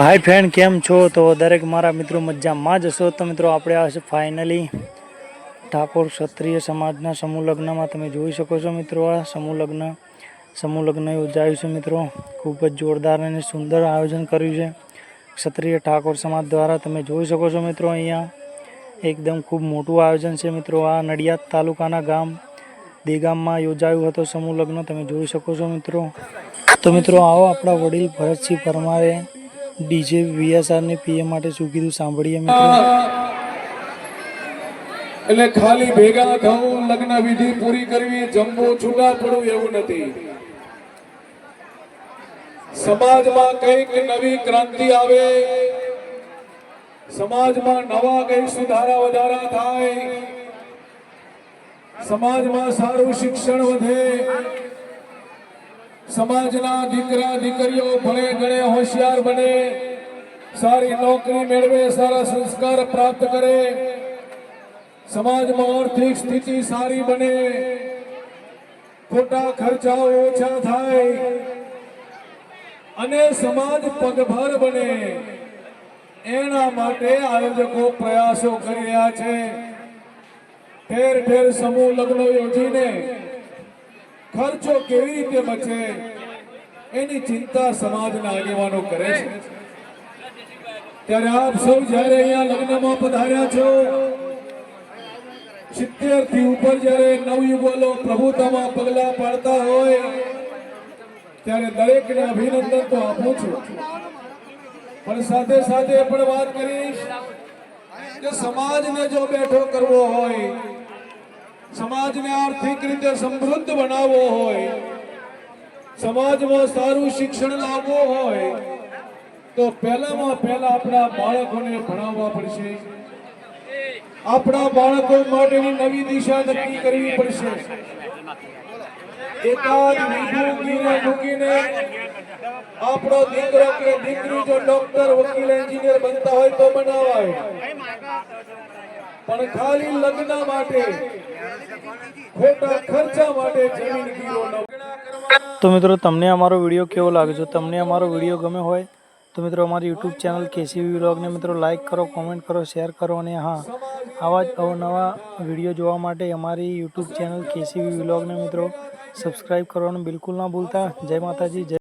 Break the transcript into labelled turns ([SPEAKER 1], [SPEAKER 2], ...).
[SPEAKER 1] હાય friend કેમ છો? તો દરેક મારા મિત્રો મજામાં જ હશો. તો મિત્રો, આપણે આ ફાઇનલી ઠાકોર ક્ષત્રિય સમાજના સમૂહ લગ્નમાં તમે જોઈ શકો છો મિત્રો આ સમૂહ લગ્ન. સમૂહ લગ્ન યોજાયું છે મિત્રો. ખૂબ જ જોરદાર અને સુંદર આયોજન કર્યું છે. ક્ષત્રિય ઠાકોર સમાજ દ્વારા તમે જોઈ શકો છો મિત્રો અહીંયા. એકદમ ખૂબ મોટું આયોજન છે મિત્રો. આ નડિયાદ તાલુકાના ગામ, દેગામમાં યોજાયું હતો સમૂહ લગ્ન. તમે જોઈ શકો છો મિત્રો. તો મિત્રો, આવો આપણા વડીલ ભરતસિંહ પરમારે ડીજે વીએસઆરની પીએમ માટે શું કીધું? સાંભળીએ
[SPEAKER 2] એટલે ખાલી ભેગા થવું, લગ્ન વિધિ પૂરી કરવી જમવું છૂટા પડવું એવું નથી. સમાજમાં કંઈક નવી ક્રાંતિ આવે, સમાજમાં નવા કઈ સુધારા વધારા થાય, સમાજમાં સારું શિક્ષણ વધે સમાજના દીકરા, દીકરીઓ ભણે ગણે, હોશિયાર બને, સારી નોકરી મેળવે, સારા સંસ્કાર પ્રાપ્ત કરે, સમાજમાં આર્થિક સ્થિતિ સારી બને, ખોટા ખર્ચાઓ ઓછા થાય, અને સમાજ પગભર બને. એના માટે આયોજકો પ્રયાસો કરી રહ્યા છે. ઠેર ઠેર સમૂહ લગ્નો યોજીને ખર્ચો કેવી રીતે બચે, એની ચિંતા સમાજના આગેવાનો કરે છે. ત્યારે આપ સૌ જ્યારે અહીંયા લગ્નમાં પધાર્યા છો, સિત્તેરથી ઉપર જ્યારે નવયુગોલો પ્રભુતામાં પગલા પાડતા હોય, ત્યારે દરેકને અભિનંદન તો આપું છું. પણ સાથે સાથે પણ વાત કરીશ કે સમાજને જો બેઠો કરવો હોય સમાજને આર્થિક રીતે સમૃદ્ધ બનાવવો હોય, સમાજમાં સારું શિક્ષણ લાવવું હોય, તો પહેલામાં પહેલા આપણા બાળકોને ભણાવવા પડશે. આપણા બાળકો માટેની નવી દિશા નક્કી કરવી પડશે. એકાદ વીઘું ગીરે આપણો દીકરો કે દીકરી જો ડોક્ટર વકીલ એન્જિનિયર બનતા હોય તો બનાવાય. પણ ખાલી લગ્ન માટે, ખોટા ખર્ચા માટે જમીન ગીરો
[SPEAKER 1] તો મિત્રો, તમને અમારો વીડિયો કેવો લાગે જો તમને અમારો વીડિયો ગમે હોય, તો મિત્રો, અમારી યુટ્યુબ ચેનલ કેસીવી વ્લોગને મિત્રો લાઇક કરો કોમેન્ટ કરો શેર કરો અને હા, આવા જ અવનવા વીડિયો જોવા માટે અમારી યુટ્યુબ ચેનલ કેસીવી વ્લોગને મિત્રો સબસ્ક્રાઈબ કરવાનું બિલકુલ ના ભૂલતા. જય માતાજી, જય